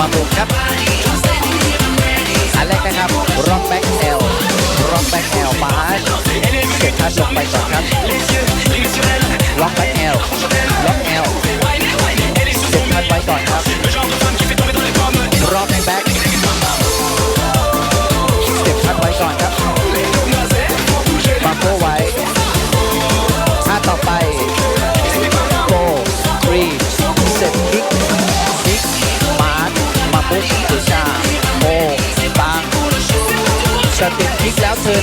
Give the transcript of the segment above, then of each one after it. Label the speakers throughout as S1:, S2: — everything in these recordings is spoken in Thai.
S1: มาบุกครับอันแรกนะครับร็อกแบ็กแอลร็อกแบ็กแอลฟาเก็บท่าลงไปก่อนครับล็อกแบ็กแอลล็อกแอลเก็บท่าไว้ก่อนครับร็อกแบ็ก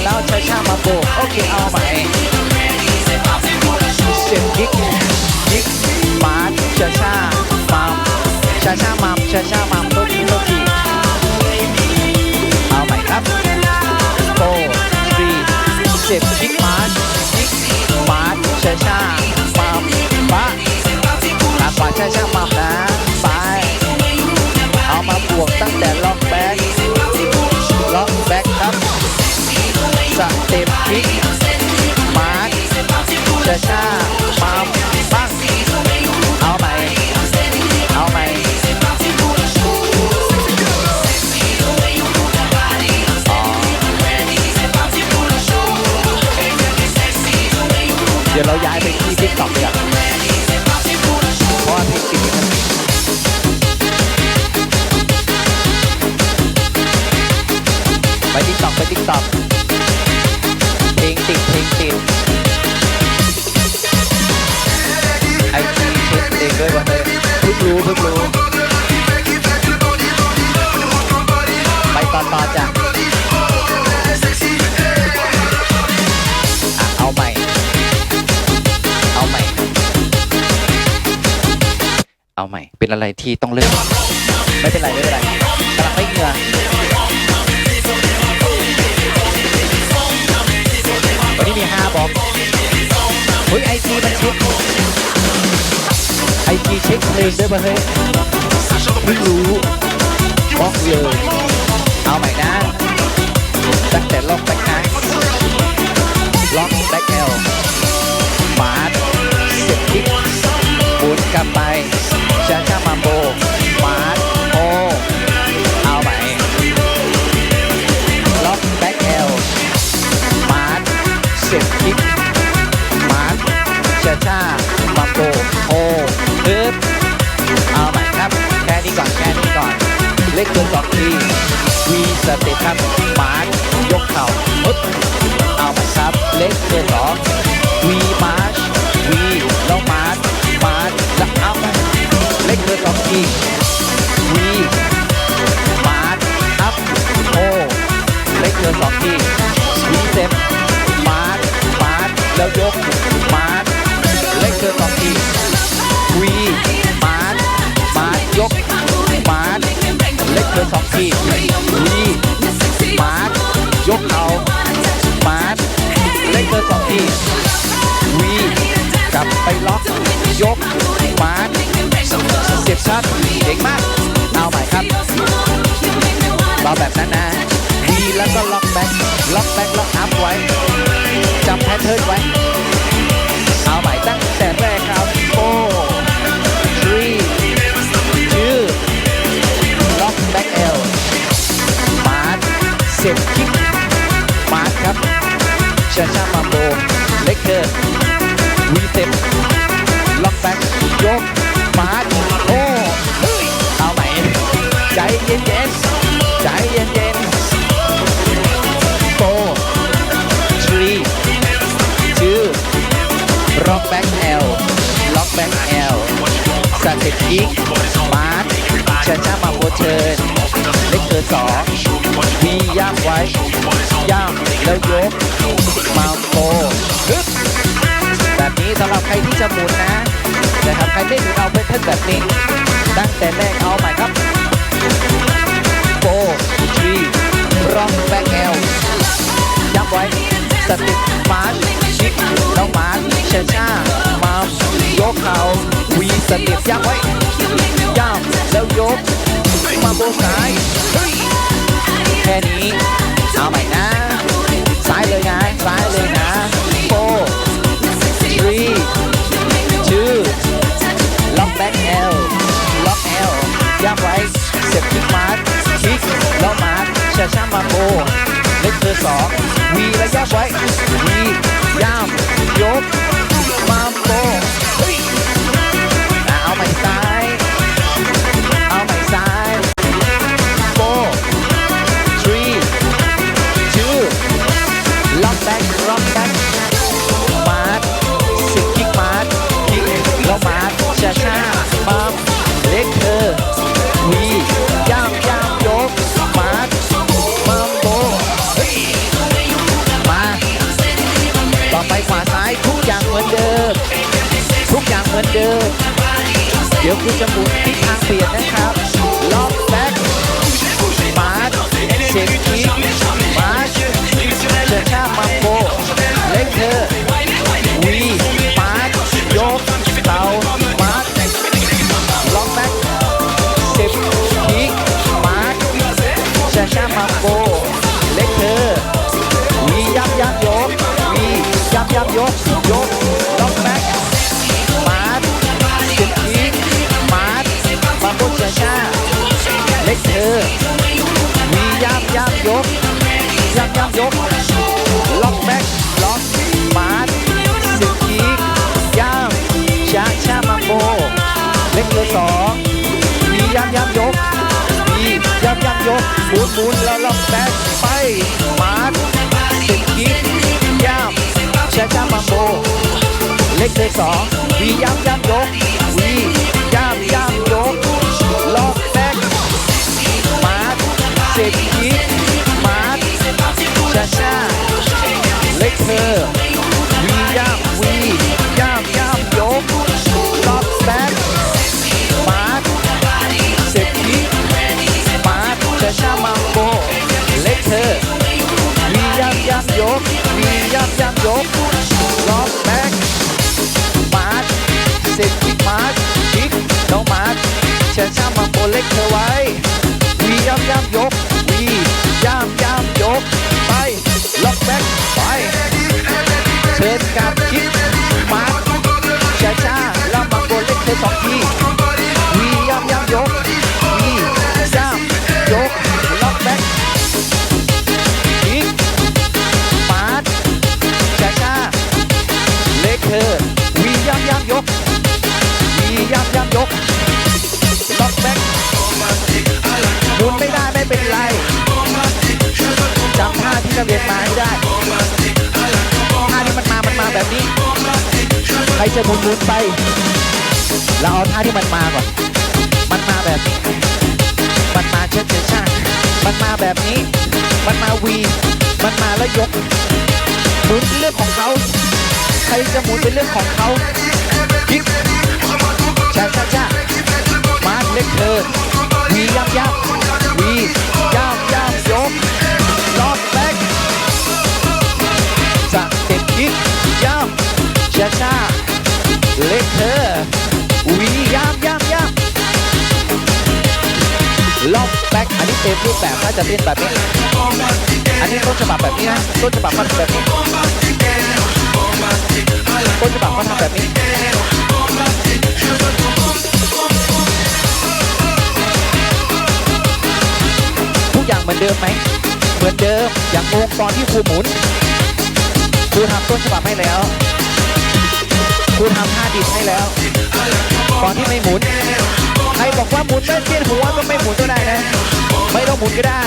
S1: แล้วเทิร์นแล้วชาชามาโบกโอเคเอาใหม่เซตคิกคิกมาร์ชาชามัมชาชามัมชาชามัมตุ๊กตุ๊กทีเอาใหม่ครับโฟทรีเซตคิกมาร์คิกมา ไปทิกตอกไปทิกตอกเพลงติดเพลงติดไอจีเช็คเองด้วยวันเลยเพิ่งรู้เพิ่งรู้ไปต่อต่อจ้ะอะเอาใหม่ เอาใหม่ เอาใหม่ เป็นอะไรที่ต้องเลือกไม่เป็นไรไม่เป็นไรกำลังไม่เหงื่อ เช็คเพลงด้วยป่ะเฮ้ยไม่รู้บล็อกเลย เอาใหม่นะตั้งแต่ล็อกแบ็คนะล็อกแบ็คเอลมาดเสร็จทิกหมุนกลับไป เล็กเกินสองทีวีสเตทับมาร์ยกเข่าปึ๊บเอาใหม่ครับเล็กเกินสองวีมาร์ชวีแล้วมาร์มาร์แล้วเอาไปเล็กเกินสองทีวี ราแบบนั้นนะวีแล้วก็ล็อกแบ็คล็อกแบ็คล็อกอัพไว้จำแพทเทิร์นไว้ เอาใหม่ตั้งแต่แรกครับ four three two ล็อกแบ็คเอลมาร์เสียบคิกมาร์ครับชาชามาโบเล็กเกินวีเต็มล็อกแบ็ค สองวีย่ำไว้ย่ำแล้วยกมาโบฮึบแบบนี้สำหรับใครที่จะหมุนนะนะครับใครไม่หมุนเอาเป็นเทิร์นแบบนี้ตั้งแต่แรกเอาใหม่ครับโฟทีร็อกแบ็กแอลย้ำไว้สติมาร์ชชิคแล้วมาร์ชเชาชามา ยกเขาวีสติปย้ำไว้ย่ำแล้วยก มาโบซ้ายแค่นี้เอาใหม่นะซ้ายเลยนะซ้ายเลยนะ four three two ล็อกแบ็กแอลล็อกแอลย่ำไว้เสียบคิกมาร์คิกแล้วมาร์คชาชามาโบเล็กเธอสองวีระยะไว้วีย่ามยก ดี๋ยวคุณจะหมุนทิศทางเปลี่ยนนะครับล็อกแบ็คมาร์ชเซฟคิกมาร์ชเชอร์ชามัมโบเล็กเธอวีมาร์ชยกเตามาร์ชล็อกแบ็คเซฟคิกมาร์ชเชอร์ชามัมโบเล็กเธอวียับยับยกวียับยับยกยก เล็กเธอวีย่ำย่ำยกย่ำย่ำยก ล็อกแบ็คล็อกมาร์ทสุดทีย่ำชาชามาโบเล็กเธอสองวีย่ำย่ำยกวีย่ำย่ำยกหมุนหมุนแล้วล็อกแบ็คไปมาร์ทสุดทีย่ำชาชามาโบเล็กเธอสองวีย้ำ ล็กเธอไว้พี่ย่ำย่ำยกำท่าที่เรียนมาให้ได้ท่าที่มันมา มันมาแบบนี้ ใครจะหมุนหมุนไป เราเอาท่าที่มันมาก่อน มันมาแบบนี้ มันมาเชิดเชิดชาติมันมาแบบนี้ มันมาวี มันมาแล้วยกหมุนเรื่องของเขา ใครจะหมุนเป็นเรื่องของเขายิก เต็มรูปแบบถ้าจะเต้นแบบนี้ อันนี้ต้นฉบับแบบนี้นะต้นฉบับมันแบบนี้ต้นฉบับเขาทำแบบนี้ทุกอย่างเหมือนเดิมไหมเหมือนเดิมอย่างงงตอนที่ครูหมุนครูทำต้นฉบับให้แล้วครูทำท่าดิดให้แล้วตอนที่ไม่หมุนใครบอกว่าหมุนไม่เปลี่ยนหัวก็ไม่หมุนก็ได้นะ ไม่ต้องหมุนก็ได้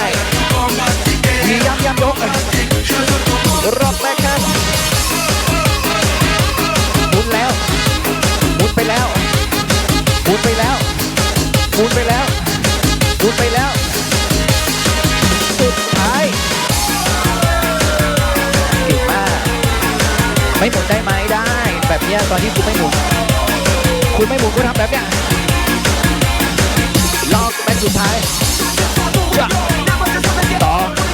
S1: มีย้ำย้ำยกรอบแรกครับหมุนแล้วหมุนไปแล้วหมุนไปแล้วหมุนไปแล้วหมุนไปแล้ว สุดท้ายเก่งมาก ไม่หมุนได้ไหมได้ แบบเนี้ยตอนที่คุณไม่หมุน คุณไม่หมุนคุณทำแบบเนี้ยลอกแบ็คสุดท้าย 打。